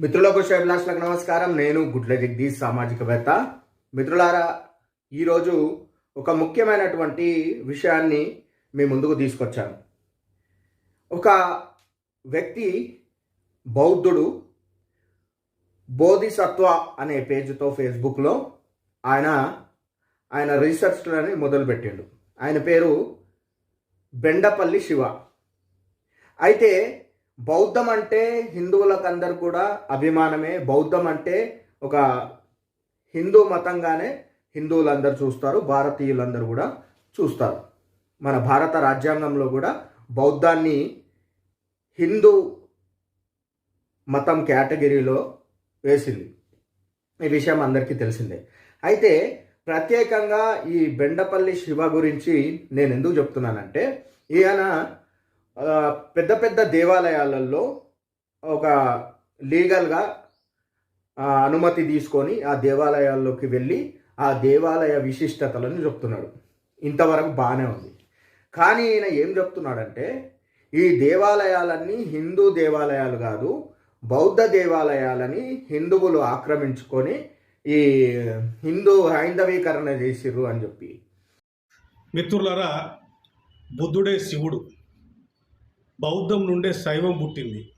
మిత్రులకు శ్రేభిలాషులకు నమస్కారం. నేను గుడ్ల జగదీష్ సామాజికవేత్త. మిత్రులారా ఈరోజు ఒక ముఖ్యమైనటువంటి విషయాన్ని మీ ముందుకు తీసుకొచ్చాను ఒక వ్యక్తి బౌద్ధుడు బోధిసత్వ అనే పేజీతో ఫేస్బుక్లో ఆయన ఆయన రీసెర్చ్లని మొదలుపెట్టాడు. ఆయన పేరు బెండపల్లి శివ. అయితే బౌద్ధం అంటే హిందువులకందరూ కూడా అభిమానమే. బౌద్ధం అంటే ఒక హిందూ మతంగానే హిందువులందరూ చూస్తారు భారతీయులందరూ కూడా చూస్తారు. మన భారత రాజ్యాంగంలో కూడా బౌద్ధాన్ని హిందూ మతం కేటగిరీలో వేసింది. ఈ విషయం అందరికీ తెలిసిందే. అయితే ప్రత్యేకంగా ఈ బెండపల్లి శివ గురించి నేను ఎందుకు చెప్తున్నానంటే ఈయన పెద్ద పెద్ద దేవాలయాలలో ఒక లీగల్గా అనుమతి తీసుకొని ఆ దేవాలయాల్లోకి వెళ్ళి ఆ దేవాలయ విశిష్టతలను చెప్తున్నాడు. ఇంతవరకు బాగానే ఉంది. కానీ ఈయన ఏం చెప్తున్నాడంటే ఈ దేవాలయాలన్నీ హిందూ దేవాలయాలు కాదు బౌద్ధ దేవాలయాలని హిందువులు ఆక్రమించుకొని ఈ హిందూ హైందవీకరణ చేసిర్రు అని చెప్పి. మిత్రులరా బుద్ధుడే శివుడు. బౌద్ధం నుండే శైవం పుట్టింది.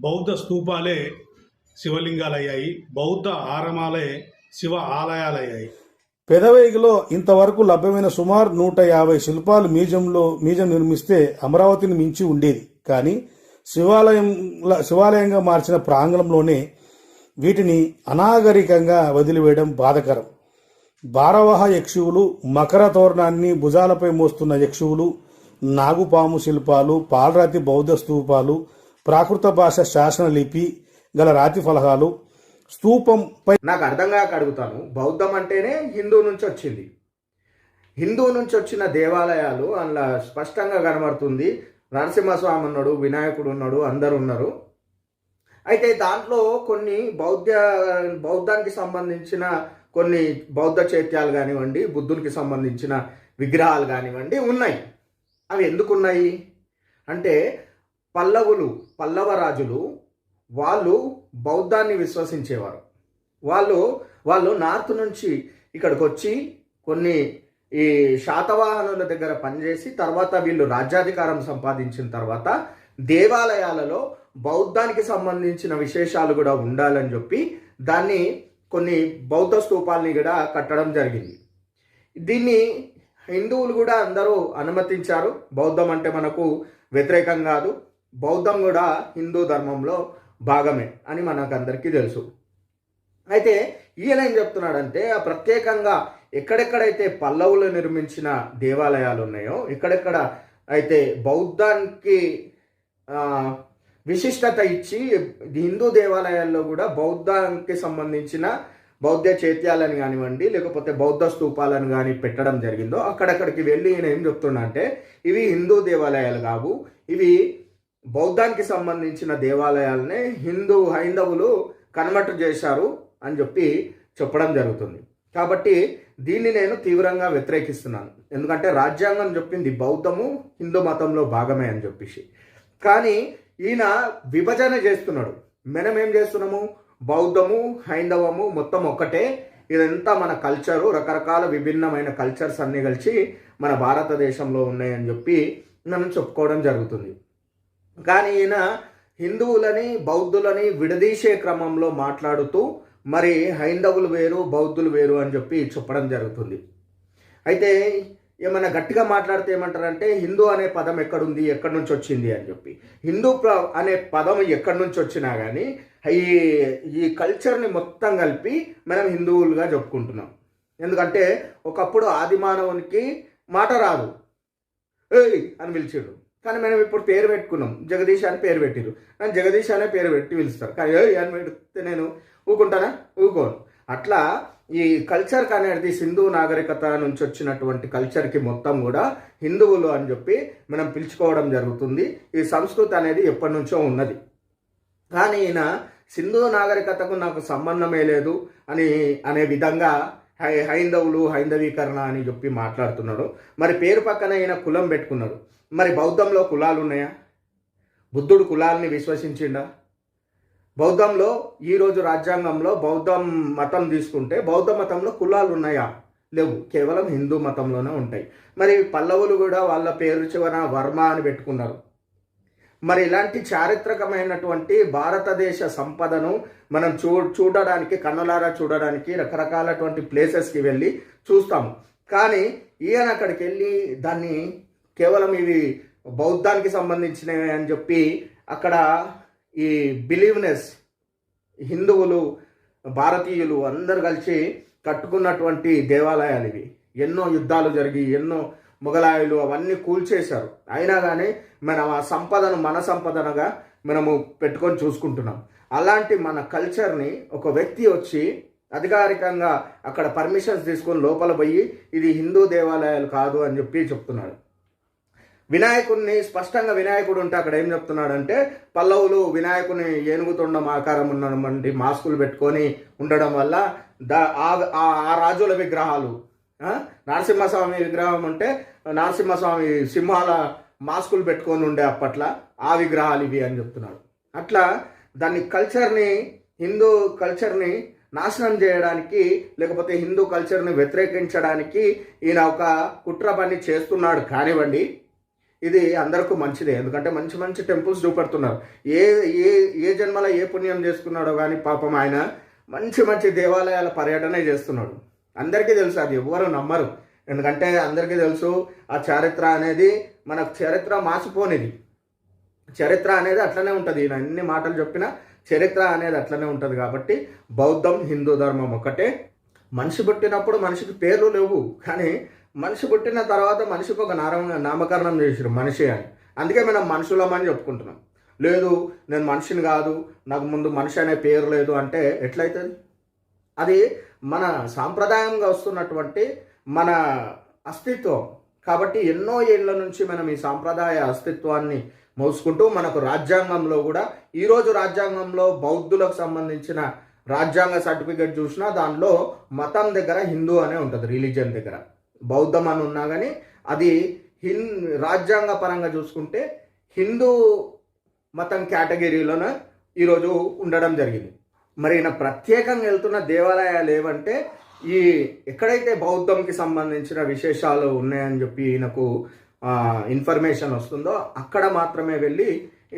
బౌద్ధ స్తూపాలే శివలింగాలయ్యాయి. బౌద్ధ ఆరమాలే శివ ఆలయాలయ్యాయి. పెదవేగిలో ఇంతవరకు లభ్యమైన సుమారు నూట యాభై శిల్పాలు మ్యూజియంలో మ్యూజియం నిర్మిస్తే అమరావతిని మించి ఉండేది. కానీ శివాలయం శివాలయంగా మార్చిన ప్రాంగణంలోనే వీటిని అనాగరికంగా వదిలివేయడం బాధకరం. భారవాహ యక్షువులు మకర తోరణాన్ని భుజాలపై మోస్తున్న యక్షువులు నాగుపాము శిల్పాలు పాలరాతి బౌద్ధ స్తూపాలు ప్రాకృత భాష శాసన లిపి గల రాతి ఫలహాలు స్తూపంపై నాకు అర్థం కాక అడుగుతాను. బౌద్ధం అంటేనే హిందూ నుంచి వచ్చింది. హిందూ నుంచి వచ్చిన దేవాలయాలు అందులో స్పష్టంగా కనబడుతుంది. నరసింహస్వామి ఉన్నాడు వినాయకుడు ఉన్నాడు అందరు ఉన్నారు. అయితే దాంట్లో కొన్ని బౌద్ధ బౌద్ధానికి సంబంధించిన కొన్ని బౌద్ధ చైత్యాలు కానివ్వండి బుద్ధునికి సంబంధించిన విగ్రహాలు కానివ్వండి ఉన్నాయి. అవి ఎందుకు ఉన్నాయి అంటే పల్లవులు పల్లవ రాజులు వాళ్ళు బౌద్ధాన్ని విశ్వసించేవారు. వాళ్ళు వాళ్ళు నార్త్ నుంచి ఇక్కడికి వచ్చి కొన్ని ఈ శాతవాహనుల దగ్గర పనిచేసి తర్వాత వీళ్ళు రాజ్యాధికారం సంపాదించిన తర్వాత దేవాలయాలలో బౌద్ధానికి సంబంధించిన విశేషాలు కూడా ఉండాలని చెప్పి దాన్ని కొన్ని బౌద్ధ స్తూపాలని కూడా కట్టడం జరిగింది. దీన్ని హిందువులు కూడా అందరూ అనుమతించారు. బౌద్ధం అంటే మనకు వ్యతిరేకం కాదు. బౌద్ధం కూడా హిందూ ధర్మంలో భాగమే అని మనకు అందరికీ తెలుసు. అయితే ఈయన ఏం చెప్తున్నాడంటే ఆ ప్రత్యేకంగా ఎక్కడెక్కడైతే పల్లవులు నిర్మించిన దేవాలయాలు ఉన్నాయో ఎక్కడెక్కడ అయితే బౌద్ధానికి విశిష్టత ఇచ్చి హిందూ దేవాలయాల్లో కూడా బౌద్ధానికి సంబంధించిన బౌద్ధ చైత్యాలను కానివ్వండి లేకపోతే బౌద్ధ స్తూపాలను కానీ పెట్టడం జరిగిందో అక్కడక్కడికి వెళ్ళి ఈయన ఏం చెప్తున్నా అంటే ఇవి హిందూ దేవాలయాలు కావు ఇవి బౌద్ధానికి సంబంధించిన దేవాలయాలనే హిందూ హైందవులు కన్వర్ట్ చేశారు అని చెప్పి చెప్పడం జరుగుతుంది. కాబట్టి దీన్ని నేను తీవ్రంగా వ్యతిరేకిస్తున్నాను. ఎందుకంటే రాజ్యాంగం చెప్పింది బౌద్ధము హిందూ మతంలో భాగమే అని చెప్పేసి. కానీ ఈయన విభజన చేస్తున్నాడు. మనం ఏం చేస్తున్నాము? బౌద్ధము హైందవము మొత్తం ఒక్కటే. ఇదంతా మన కల్చరు రకరకాల విభిన్నమైన కల్చర్స్ అన్నీ కలిసి మన భారతదేశంలో ఉన్నాయని చెప్పి మనం చెప్పుకోవడం జరుగుతుంది. కానీ ఈయన హిందువులని బౌద్ధులని విడదీసే క్రమంలో మాట్లాడుతూ మరి హైందవులు వేరు బౌద్ధులు వేరు అని చెప్పి చెప్పడం జరుగుతుంది. అయితే ఏమైనా గట్టిగా మాట్లాడితే ఏమంటారంటే హిందూ అనే పదం ఎక్కడుంది? ఎక్కడి నుంచి వచ్చింది? అని చెప్పి. హిందూ ప్ర అనే పదం ఎక్కడి నుంచి వచ్చినా కానీ ఈ ఈ కల్చర్ని మొత్తం కలిపి మనం హిందువులుగా చెప్పుకుంటున్నాం. ఎందుకంటే ఒకప్పుడు ఆది మానవునికి మాట రాదు. ఏయ్! అని పిలిచాడు కానీ మనం ఇప్పుడు పేరు పెట్టుకున్నాం. జగదీష్ అని పేరు పెట్టిరు నన్ను జగదీష్ అనే పేరు పెట్టి పిలుస్తారు. కానీ ఏయ్! అని పెడితే నేను ఊకుంటానా? ఊకోను. అట్లా ఈ కల్చర్ అనేది సింధు నాగరికత నుంచి వచ్చినటువంటి కల్చర్కి మొత్తం కూడా హిందువులు అని చెప్పి మనం పిలుచుకోవడం జరుగుతుంది. ఈ సంస్కృతి అనేది ఎప్పటి నుంచో ఉన్నది. కానీ ఈయన సింధు నాగరికతకు నాకు సంబంధమే లేదు అని అనే విధంగా హై హైందవులు హైందవీకరణ అని చెప్పి మాట్లాడుతున్నాడు. మరి పేరు పక్కన ఈయన కులం పెట్టుకున్నాడు. మరి బౌద్ధంలో కులాలు ఉన్నాయా బుద్ధుడు కులాల్ని విశ్వసించిండా? బౌద్ధంలో ఈరోజు రాజ్యాంగంలో బౌద్ధం మతం తీసుకుంటే బౌద్ధ మతంలో కులాలు ఉన్నాయా? లేవు. కేవలం హిందూ మతంలోనే ఉంటాయి. మరి పల్లవులు కూడా వాళ్ళ పేరు చివర వర్మ అని పెట్టుకున్నారు. మరి ఇలాంటి చారిత్రకమైనటువంటి భారతదేశ సంపదను మనం చూ చూడడానికి కన్నులారా చూడడానికి రకరకాలటువంటి ప్లేసెస్కి వెళ్ళి చూస్తాము. కానీ ఈయన అక్కడికి వెళ్ళి దాన్ని కేవలం ఇవి బౌద్ధానికి సంబంధించినవి అని చెప్పి అక్కడ ఈ బిలీవ్నెస్ హిందువులు భారతీయులు అందరు కలిసి కట్టుకున్నటువంటి దేవాలయాలు ఇవి. ఎన్నో యుద్ధాలు జరిగి ఎన్నో మొఘలాయులు అవన్నీ కూల్చేశారు. అయినా కానీ మనం ఆ సంపదను మన సంపదనగా మనము పెట్టుకొని చూసుకుంటున్నాం. అలాంటి మన కల్చర్ని ఒక వ్యక్తి వచ్చి అధికారికంగా అక్కడ పర్మిషన్స్ తీసుకొని లోపల పోయి ఇది హిందూ దేవాలయాలు కాదు అని చెప్పి చెప్తున్నాడు. వినాయకుడిని స్పష్టంగా వినాయకుడు ఉంటే అక్కడ ఏం చెప్తున్నాడంటే పల్లవులు వినాయకుని ఏనుగుతుండం ఆకారం ఉన్నటువంటి మాస్కులు పెట్టుకొని ఉండడం వల్ల దా ఆ- ఆ- రాజుల విగ్రహాలు నరసింహస్వామి విగ్రహం ఉంటే నరసింహస్వామి సింహాల మాస్కులు పెట్టుకొని ఉండే అప్పట్లో ఆ విగ్రహాలు ఇవి అని చెప్తున్నాడు. అట్లా దాన్ని కల్చర్ని హిందూ కల్చర్ని నాశనం చేయడానికి లేకపోతే హిందూ కల్చర్ని వ్యతిరేకించడానికి ఈయన ఒక కుట్ర పని చేస్తున్నాడు కానివ్వండి. ఇది అందరికీ మంచిదే. ఎందుకంటే మంచి మంచి టెంపుల్స్ చూపెడుతున్నారు. ఏ ఏ ఏ జన్మలో ఏ పుణ్యం చేసుకున్నాడో కానీ పాపం ఆయన మంచి మంచి దేవాలయాల పర్యటనే చేస్తున్నాడు. అందరికీ తెలుసు అది ఎవ్వరు నమ్మరు. ఎందుకంటే అందరికీ తెలుసు ఆ చరిత్ర అనేది మనకు చరిత్ర మాసిపోనిది. చరిత్ర అనేది అట్లనే ఉంటుంది. ఈయన ఎన్ని మాటలు చెప్పినా చరిత్ర అనేది అట్లనే ఉంటుంది కాబట్టి బౌద్ధం హిందూ ధర్మం ఒకటే మనిషి పుట్టినప్పుడు మనిషికి పేర్లు లేవు. కానీ మనిషి పుట్టిన తర్వాత మనిషికి ఒక నామ నామకరణం చేసారు మనిషి అని. అందుకే మనం మనుషులమని చెప్పుకుంటున్నాం. లేదు నేను మనిషిని కాదు నాకు ముందు మనిషి అనే పేరు లేదు అంటే ఎట్లయితుంది? అది మన సాంప్రదాయంగా వస్తున్నటువంటి మన అస్తిత్వం. కాబట్టి ఎన్నో ఏళ్ళ నుంచి మనం ఈ సాంప్రదాయ అస్తిత్వాన్ని మోసుకుంటూ మనకు రాజ్యాంగంలో కూడా ఈరోజు రాజ్యాంగంలో బౌద్ధులకు సంబంధించిన రాజ్యాంగ సర్టిఫికేట్ చూసినా దానిలో మతం దగ్గర హిందూ అనే ఉంటుంది రిలీజియన్ దగ్గర. బౌద్ధం అని ఉన్నా కానీ అది హిన్ రాజ్యాంగ పరంగా చూసుకుంటే హిందూ మతం కేటగిరీలోనే ఈరోజు ఉండడం జరిగింది. మరి ఈయన ప్రత్యేకంగా వెళ్తున్న దేవాలయాలు ఏవంటే ఈ ఎక్కడైతే బౌద్ధంకి సంబంధించిన విశేషాలు ఉన్నాయని చెప్పి ఈయనకు ఇన్ఫర్మేషన్ వస్తుందో అక్కడ మాత్రమే వెళ్ళి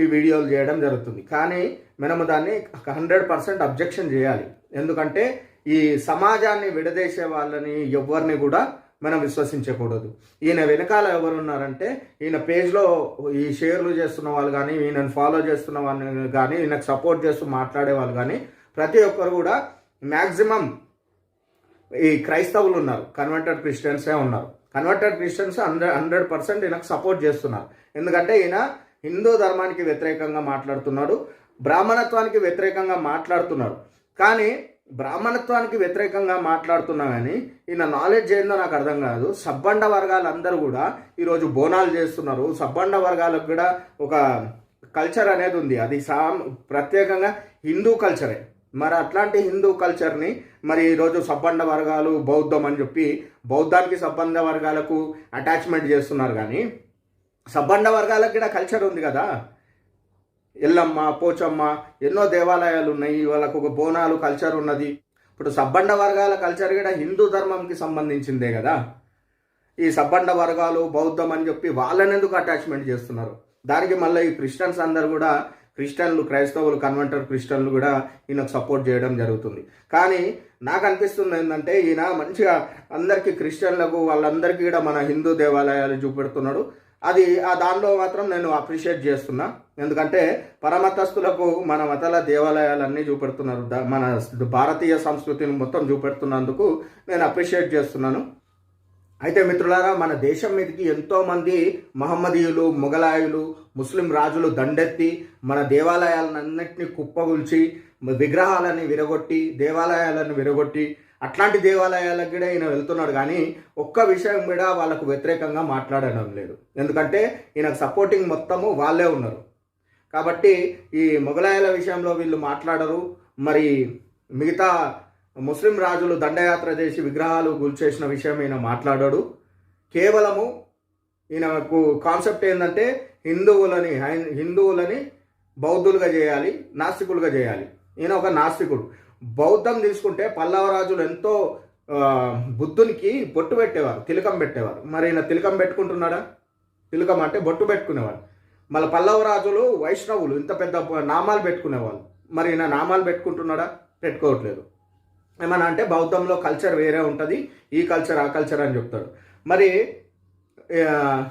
ఈ వీడియోలు చేయడం జరుగుతుంది. కానీ మనము దాన్ని హండ్రెడ్ పర్సెంట్ అబ్జెక్షన్ చేయాలి. ఎందుకంటే ఈ సమాజాన్ని విడదీసే వాళ్ళని ఎవరిని కూడా మనం విశ్వసించకూడదు. ఈయన వెనకాల ఎవరు ఉన్నారంటే ఈయన పేజ్లో ఈ షేర్లు చేస్తున్న వాళ్ళు కానీ ఈయనను ఫాలో చేస్తున్న వాళ్ళని కానీ ఈయనకు సపోర్ట్ చేస్తూ మాట్లాడే వాళ్ళు కానీ ప్రతి ఒక్కరు కూడా మ్యాక్సిమం ఈ క్రైస్తవులు ఉన్నారు. కన్వర్టెడ్ క్రిస్టియన్సే ఉన్నారు. Converted christians hundred hundred percent ఈయనకు సపోర్ట్ చేస్తున్నారు. ఎందుకంటే ఈయన హిందూ ధర్మానికి వ్యతిరేకంగా మాట్లాడుతున్నాడు బ్రాహ్మణత్వానికి వ్యతిరేకంగా మాట్లాడుతున్నాడు. కానీ బ్రాహ్మణత్వానికి వ్యతిరేకంగా మాట్లాడుతున్నా కానీ ఈయన నాలెడ్జ్ ఏందో నాకు అర్థం కాదు. సబ్బండ వర్గాలందరూ కూడా ఈరోజు బోనాలు చేస్తున్నారు. సబ్బండ వర్గాలకు కూడా ఒక కల్చర్ అనేది ఉంది. అది సా ప్రత్యేకంగా హిందూ కల్చరే మరి అట్లాంటి హిందూ కల్చర్ని మరి ఈరోజు సబ్బండ వర్గాలు బౌద్ధం అని చెప్పి బౌద్ధానికి సబ్బండ వర్గాలకు అటాచ్మెంట్ చేస్తున్నారు కానీ సబ్బండ వర్గాలకు కూడా కల్చర్ ఉంది కదా. ఎల్లమ్మ పోచమ్మ ఎన్నో దేవాలయాలు ఉన్నాయి వాళ్ళకు ఒక బోనాలు కల్చర్ ఉన్నది. ఇప్పుడు సబ్బండ వర్గాల కల్చర్ కూడా హిందూ ధర్మంకి సంబంధించిందే కదా. ఈ సబ్బండ వర్గాలు బౌద్ధం అని చెప్పి వాళ్ళని ఎందుకు అటాచ్మెంట్ చేస్తున్నారు? దానికి మళ్ళీ ఈ క్రిస్టియన్స్ అందరు కూడా క్రిస్టియన్లు క్రైస్తవులు కన్వర్టర్ క్రిస్టియన్లు కూడా ఈయనకు సపోర్ట్ చేయడం జరుగుతుంది. కానీ నాకు అనిపిస్తుంది ఏంటంటే ఈయన మంచిగా అందరికీ క్రిస్టియన్లకు వాళ్ళందరికీ కూడా మన హిందూ దేవాలయాలు చూపెడుతున్నాడు. అది ఆ దానిలో మాత్రం నేను అప్రిషియేట్ చేస్తున్నా. ఎందుకంటే పరమతస్తులకు మన మతాల దేవాలయాలన్నీ చూపెడుతున్నారు. మన భారతీయ సంస్కృతిని మొత్తం చూపెడుతున్నందుకు నేను అప్రిషియేట్ చేస్తున్నాను. అయితే మిత్రులారా మన దేశం మీదకి ఎంతోమంది మహమ్మదీయులు మొఘలాయులు ముస్లిం రాజులు దండెత్తి మన దేవాలయాలన్నింటినీ కుప్పగుల్చి విగ్రహాలని విరగొట్టి దేవాలయాలను విరగొట్టి అట్లాంటి దేవాలయాలకు కూడా ఈయన వెళ్తున్నాడు కానీ ఒక్క విషయం కూడా వాళ్ళకు వ్యతిరేకంగా మాట్లాడడం లేదు. ఎందుకంటే ఈయనకు సపోర్టింగ్ మొత్తము వాళ్ళే ఉన్నారు. కాబట్టి ఈ మొఘలాయల విషయంలో వీళ్ళు మాట్లాడరు. మరి మిగతా ముస్లిం రాజులు దండయాత్ర చేసి విగ్రహాలు గుల్చేసిన విషయం ఈయన మాట్లాడాడు. కేవలము ఈయనకు కాన్సెప్ట్ ఏంటంటే హిందువులని హై- హిందువులని బౌద్ధులుగా చేయాలి నాస్తికులుగా చేయాలి. ఈయన ఒక నాస్తికుడు. బౌద్ధం తీసుకుంటే పల్లవ రాజులు ఎంతో బుద్ధునికి బొట్టు పెట్టేవారు తిలకం పెట్టేవారు. మరి ఈయన తిలకం పెట్టుకుంటున్నాడా? తిలకం అంటే బొట్టు పెట్టుకునేవాడు. మళ్ళీ పల్లవ రాజులు వైష్ణవులు ఇంత పెద్ద నామాలు పెట్టుకునేవాళ్ళు. మరి ఈయన నామాలు పెట్టుకుంటున్నాడా? పెట్టుకోవట్లేదు. ఏమన్నా అంటే బౌద్ధంలో కల్చర్ వేరే ఉంటుంది ఈ కల్చర్ ఆ కల్చర్ అని చెప్తాడు. మరి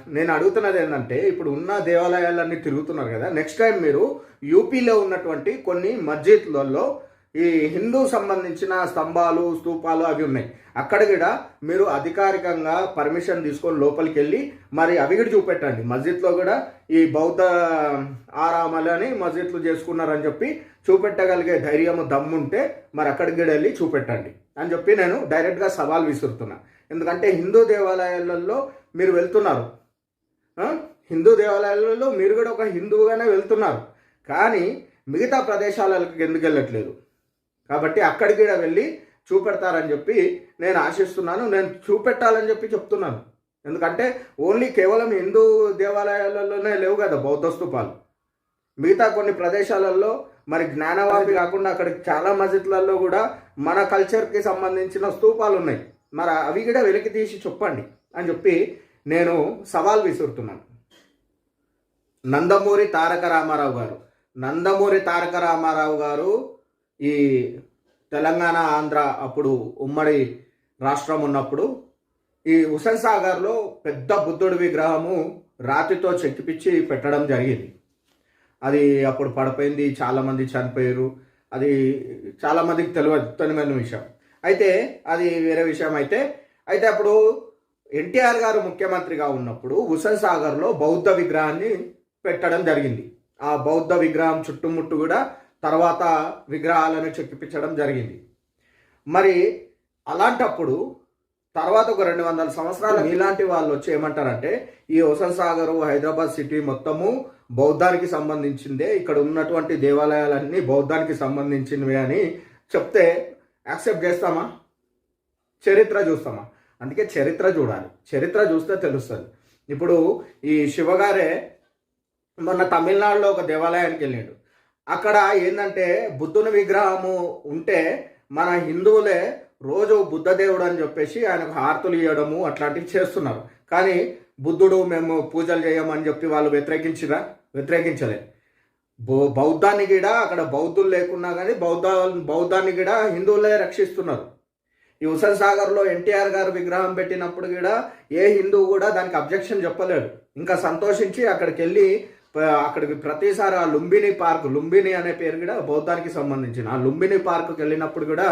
నేను అడుగుతున్నది ఏంటంటే ఇప్పుడు ఉన్న దేవాలయాలన్నీ తిరుగుతున్నారు కదా నెక్స్ట్ టైం మీరు యూపీలో ఉన్నటువంటి కొన్ని మస్జిద్లలో ఈ హిందూ సంబంధించిన స్తంభాలు స్తూపాలు అవి ఉన్నాయి. అక్కడ కూడా మీరు అధికారికంగా పర్మిషన్ తీసుకొని లోపలికి వెళ్ళి మరి అవి కూడా చూపెట్టండి. మస్జిద్లో కూడా ఈ బౌద్ధ ఆరామాలు అని మస్జిద్లు చేసుకున్నారని చెప్పి చూపెట్టగలిగే ధైర్యము దమ్ముంటే మరి అక్కడికి కూడా వెళ్ళి చూపెట్టండి అని చెప్పి నేను డైరెక్ట్గా సవాల్ విసురుతున్నా. ఎందుకంటే హిందూ దేవాలయాలలో మీరు వెళ్తున్నారు. హిందూ దేవాలయాలలో మీరు కూడా ఒక హిందువుగానే వెళ్తున్నారు. కానీ మిగతా ప్రదేశాలకు ఎందుకు వెళ్ళట్లేదు? కాబట్టి అక్కడికి కూడా వెళ్ళి చూపెడతారని చెప్పి నేను ఆశిస్తున్నాను. నేను చూపెట్టాలని చెప్పి చెప్తున్నాను. ఎందుకంటే ఓన్లీ కేవలం హిందూ దేవాలయాలలోనే లేవు కదా బౌద్ధ స్థూపాలు మిగతా కొన్ని ప్రదేశాలలో మరి జ్ఞానవాపి కాకుండా అక్కడ చాలా మస్జిద్లలో కూడా మన కల్చర్కి సంబంధించిన స్థూపాలు ఉన్నాయి. మరి అవి కూడా వెలికి తీసి చెప్పండి అని చెప్పి నేను సవాల్ విసురుతున్నాను. నందమూరి తారక రామారావు గారు నందమూరి తారక రామారావు గారు ఈ తెలంగాణ ఆంధ్ర అప్పుడు ఉమ్మడి రాష్ట్రం ఉన్నప్పుడు ఈ హుసేన్ సాగర్లో పెద్ద బుద్ధుడి విగ్రహము రాతితో చెక్కిపిచ్చి పెట్టడం జరిగింది. అది అప్పుడు పడిపోయింది చాలామంది చనిపోయారు. అది చాలామందికి తెలియదు తెలియని విషయం. అయితే అది వేరే విషయం అయితే అయితే అప్పుడు ఎన్టీఆర్ గారు ముఖ్యమంత్రిగా ఉన్నప్పుడు హుసేన్ సాగర్లో బౌద్ధ విగ్రహాన్ని పెట్టడం జరిగింది. ఆ బౌద్ధ విగ్రహం చుట్టుముట్టు కూడా తర్వాత విగ్రహాలను చెక్కిపించడం జరిగింది. మరి అలాంటప్పుడు తర్వాత ఒక రెండు వందల సంవత్సరాలు ఇలాంటి వాళ్ళు వచ్చి ఏమంటారంటే ఈ హుసన్ సాగర్ హైదరాబాద్ సిటీ మొత్తము బౌద్ధానికి సంబంధించిందే ఇక్కడ ఉన్నటువంటి దేవాలయాలన్నీ బౌద్ధానికి సంబంధించినవి అని చెప్తే యాక్సెప్ట్ చేస్తామా? చరిత్ర చూస్తామా? అందుకే చరిత్ర చూడాలి. చరిత్ర చూస్తే తెలుస్తుంది. ఇప్పుడు ఈ శివగారే మొన్న తమిళనాడులో ఒక దేవాలయానికి వెళ్ళాడు. అక్కడ ఏంటంటే బుద్ధుని విగ్రహము ఉంటే మన హిందువులే రోజు బుద్ధదేవుడు అని చెప్పేసి ఆయనకు హారతులు ఇవ్వడము అట్లాంటివి చేస్తున్నారు. కానీ బుద్ధుడు మేము పూజలు చేయమని చెప్పి వాళ్ళు వ్యతిరేకించిన వ్యతిరేకించలే. బౌద్ధాన్ని కూడా అక్కడ బౌద్ధులు లేకున్నా కానీ బౌద్ధ బౌద్ధాన్ని కూడా హిందువులే రక్షిస్తున్నారు. ఈ హుసేన్ సాగర్లో ఎన్టీఆర్ గారు విగ్రహం పెట్టినప్పుడు కూడా ఏ హిందువు కూడా దానికి అబ్జెక్షన్ చెప్పలేడు ఇంకా సంతోషించి అక్కడికి వెళ్ళి అక్కడికి ప్రతిసారి ఆ లుంబిని పార్క్ లుంబిని అనే పేరు కూడా బౌద్ధానికి సంబంధించిన ఆ లుంబిని పార్క్కి వెళ్ళినప్పుడు కూడా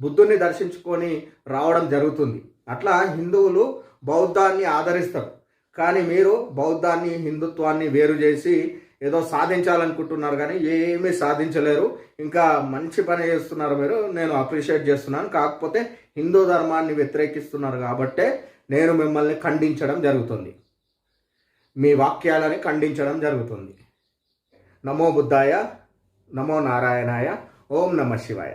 బుద్ధుని దర్శించుకొని రావడం జరుగుతుంది. అట్లా హిందువులు బౌద్ధాన్ని ఆదరిస్తారు. కానీ మీరు బౌద్ధాన్ని హిందుత్వాన్ని వేరు చేసి ఏదో సాధించాలనుకుంటున్నారు కానీ ఏమీ సాధించలేరు. ఇంకా మంచి పని చేస్తున్నారు మీరు నేను అప్రిషియేట్ చేస్తున్నాను. కాకపోతే హిందూ ధర్మాన్ని వ్యతిరేకిస్తున్నారు కాబట్టే నేను మిమ్మల్ని ఖండించడం జరుగుతుంది. మీ వాక్యాలని ఖండించడం జరుగుతుంది. నమో బుద్ధాయ నమో నారాయణాయ ఓం నమ శివాయ.